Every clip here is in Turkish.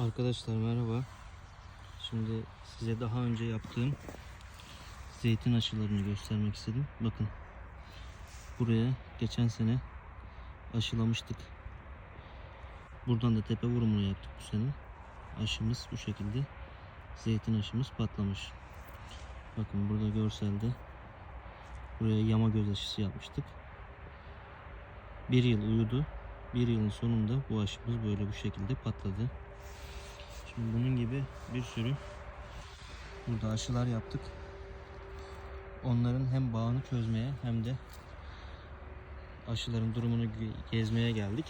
Arkadaşlar merhaba. Şimdi size daha önce yaptığım zeytin aşılarını göstermek istedim. Bakın. Buraya geçen sene aşılamıştık. Buradan da tepe vurumunu yaptık bu sene. Aşımız bu şekilde. Zeytin aşımız patlamış. Bakın burada görselde buraya yama göz aşısı yapmıştık. Bir yıl uyudu. Bir yılın sonunda bu aşımız böyle bu şekilde patladı. Şimdi bunun gibi bir sürü burada aşılar yaptık. Onların hem bağını çözmeye hem de aşıların durumunu ge- gezmeye geldik.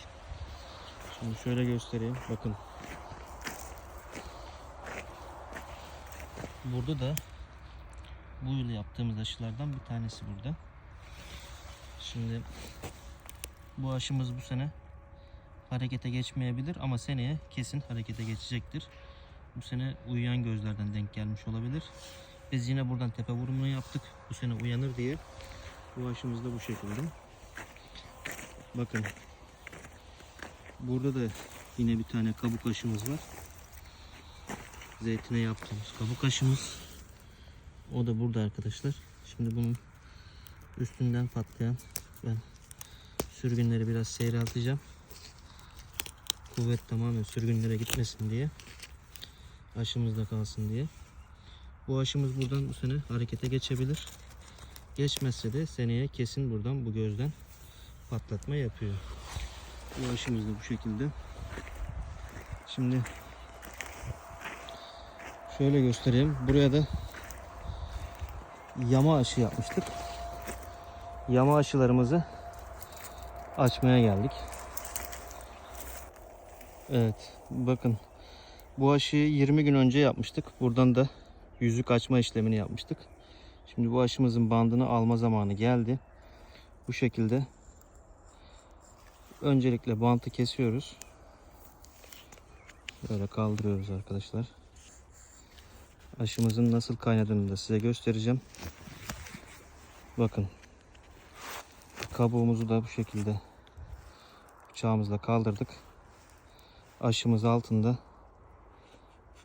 Şimdi şöyle göstereyim. Bakın. Burada da bu yıl yaptığımız aşılardan bir tanesi burada. Şimdi bu aşımız bu sene harekete geçmeyebilir ama seneye kesin harekete geçecektir. Bu sene uyuyan gözlerden denk gelmiş olabilir. Biz yine buradan tepe vurumunu yaptık. Bu sene uyanır diye. Bu aşımız da bu şekilde. Bakın. Burada da yine bir tane kabuk aşımız var. Zeytine yaptığımız kabuk aşımız. O da burada arkadaşlar. Şimdi bunun üstünden patlayan ben sürgünleri biraz seyrelteceğim kuvvet tamamen sürgünlere gitmesin diye aşımızda kalsın diye. Bu aşımız buradan bu sene harekete geçebilir. Geçmezse de seneye kesin buradan bu gözden patlatma yapıyor. Bu aşımız da bu şekilde. Şimdi şöyle göstereyim. Buraya da yama aşı yapmıştık. Yama aşılarımızı açmaya geldik. Evet bakın bu aşıyı 20 gün önce yapmıştık. Buradan da yüzük açma işlemini yapmıştık. Şimdi bu aşımızın bandını alma zamanı geldi. Bu şekilde öncelikle bantı kesiyoruz. Böyle kaldırıyoruz arkadaşlar. Aşımızın nasıl kaynadığını da size göstereceğim. Bakın. Kabuğumuzu da bu şekilde bıçağımızla kaldırdık aşımız altında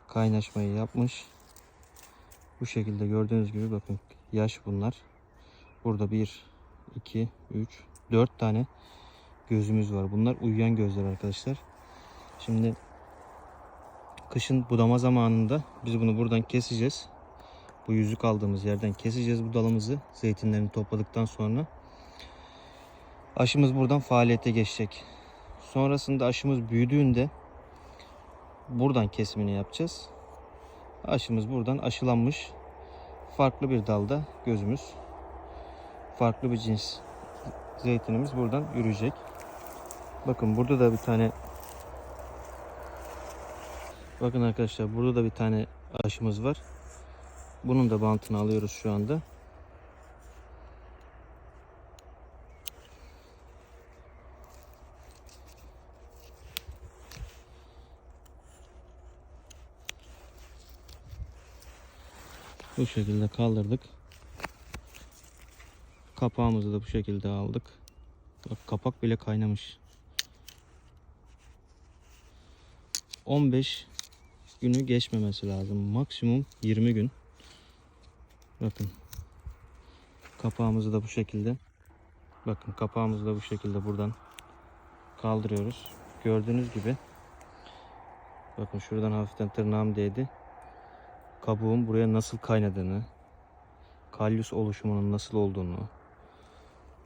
kaynaşmayı yapmış. Bu şekilde gördüğünüz gibi bakın yaş bunlar. Burada 1, 2, 3, 4 tane gözümüz var. Bunlar uyuyan gözler arkadaşlar. Şimdi kışın budama zamanında biz bunu buradan keseceğiz. Bu yüzük aldığımız yerden keseceğiz bu dalımızı. Zeytinlerini topladıktan sonra. Aşımız buradan faaliyete geçecek. Sonrasında aşımız büyüdüğünde buradan kesimini yapacağız. Aşımız buradan aşılanmış. Farklı bir dalda gözümüz. Farklı bir cins zeytinimiz buradan yürüyecek. Bakın burada da bir tane Bakın arkadaşlar burada da bir tane aşımız var. Bunun da bantını alıyoruz şu anda. Bu şekilde kaldırdık. Kapağımızı da bu şekilde aldık. Bak kapak bile kaynamış. 15 günü geçmemesi lazım. Maksimum 20 gün. Bakın. Kapağımızı da bu şekilde. Bakın kapağımızı da bu şekilde buradan kaldırıyoruz. Gördüğünüz gibi. Bakın şuradan hafiften tırnağım değdi kabuğun buraya nasıl kaynadığını, kalyus oluşumunun nasıl olduğunu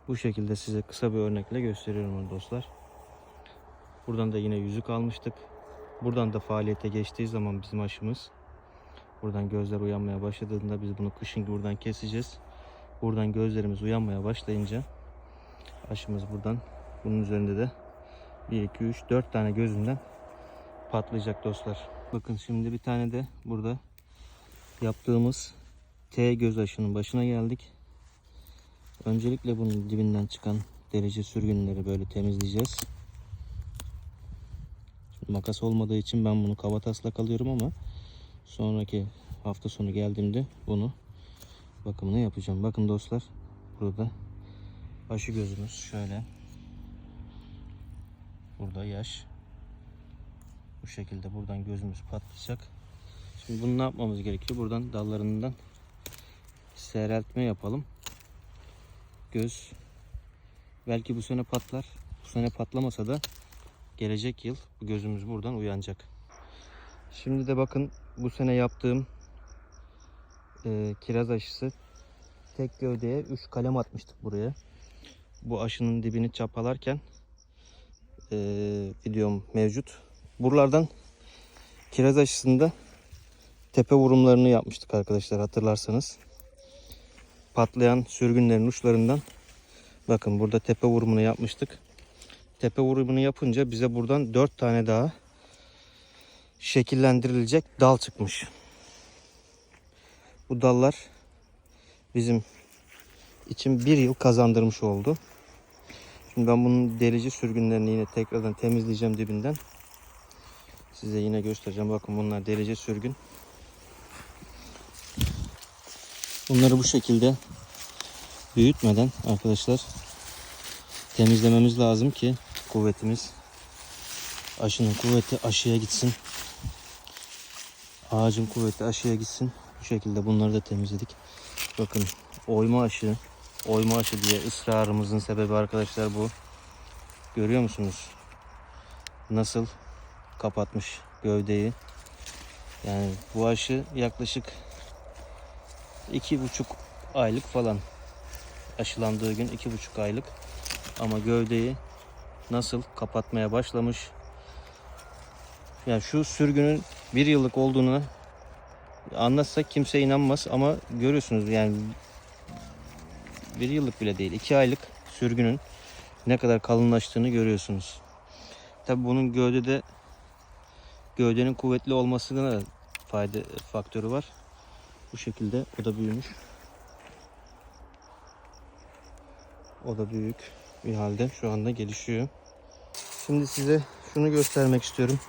bu şekilde size kısa bir örnekle gösteriyorum dostlar. Buradan da yine yüzük almıştık. Buradan da faaliyete geçtiği zaman bizim aşımız buradan gözler uyanmaya başladığında biz bunu kışın buradan keseceğiz. Buradan gözlerimiz uyanmaya başlayınca aşımız buradan bunun üzerinde de 1 2 3 4 tane gözünden patlayacak dostlar. Bakın şimdi bir tane de burada yaptığımız T göz aşının başına geldik. Öncelikle bunun dibinden çıkan derece sürgünleri böyle temizleyeceğiz. Şimdi makas olmadığı için ben bunu kaba taslak alıyorum ama sonraki hafta sonu geldiğimde bunu bakımını yapacağım. Bakın dostlar burada aşı gözümüz şöyle. Burada yaş. Bu şekilde buradan gözümüz patlayacak. Şimdi bunu ne yapmamız gerekiyor? Buradan dallarından seyreltme yapalım. Göz belki bu sene patlar. Bu sene patlamasa da gelecek yıl bu gözümüz buradan uyanacak. Şimdi de bakın bu sene yaptığım e, kiraz aşısı tek gövdeye 3 kalem atmıştık buraya. Bu aşının dibini çapalarken e, videom mevcut. Buralardan kiraz aşısında tepe vurumlarını yapmıştık arkadaşlar hatırlarsanız. Patlayan sürgünlerin uçlarından bakın burada tepe vurumunu yapmıştık. Tepe vurumunu yapınca bize buradan 4 tane daha şekillendirilecek dal çıkmış. Bu dallar bizim için bir yıl kazandırmış oldu. Şimdi ben bunun delici sürgünlerini yine tekrardan temizleyeceğim dibinden. Size yine göstereceğim. Bakın bunlar delici sürgün. Bunları bu şekilde büyütmeden arkadaşlar temizlememiz lazım ki kuvvetimiz aşının kuvveti aşıya gitsin. Ağacın kuvveti aşıya gitsin. Bu şekilde bunları da temizledik. Bakın oyma aşı, oyma aşı diye ısrarımızın sebebi arkadaşlar bu. Görüyor musunuz? Nasıl kapatmış gövdeyi. Yani bu aşı yaklaşık iki buçuk aylık falan aşılandığı gün iki buçuk aylık ama gövdeyi nasıl kapatmaya başlamış. Yani şu sürgünün bir yıllık olduğunu anlatsak kimse inanmaz ama görüyorsunuz yani bir yıllık bile değil iki aylık sürgünün ne kadar kalınlaştığını görüyorsunuz. Tabi bunun gövdede gövdenin kuvvetli olmasına da fayda faktörü var. Bu şekilde o da büyümüş. O da büyük bir halde şu anda gelişiyor. Şimdi size şunu göstermek istiyorum.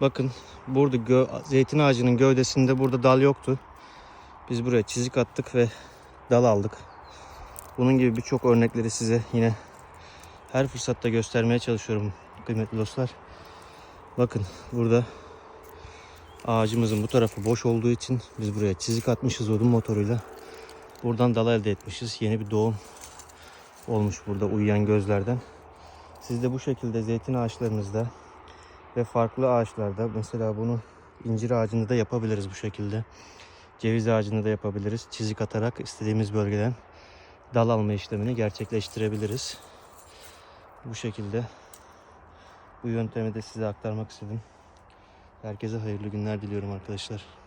Bakın burada gö- zeytin ağacının gövdesinde burada dal yoktu. Biz buraya çizik attık ve dal aldık. Bunun gibi birçok örnekleri size yine her fırsatta göstermeye çalışıyorum kıymetli dostlar. Bakın burada ağacımızın bu tarafı boş olduğu için biz buraya çizik atmışız odun motoruyla. Buradan dal elde etmişiz. Yeni bir doğum olmuş burada uyuyan gözlerden. Siz de bu şekilde zeytin ağaçlarınızda ve farklı ağaçlarda mesela bunu incir ağacında da yapabiliriz bu şekilde. Ceviz ağacında da yapabiliriz. Çizik atarak istediğimiz bölgeden dal alma işlemini gerçekleştirebiliriz. Bu şekilde bu yöntemi de size aktarmak istedim. Herkese hayırlı günler diliyorum arkadaşlar.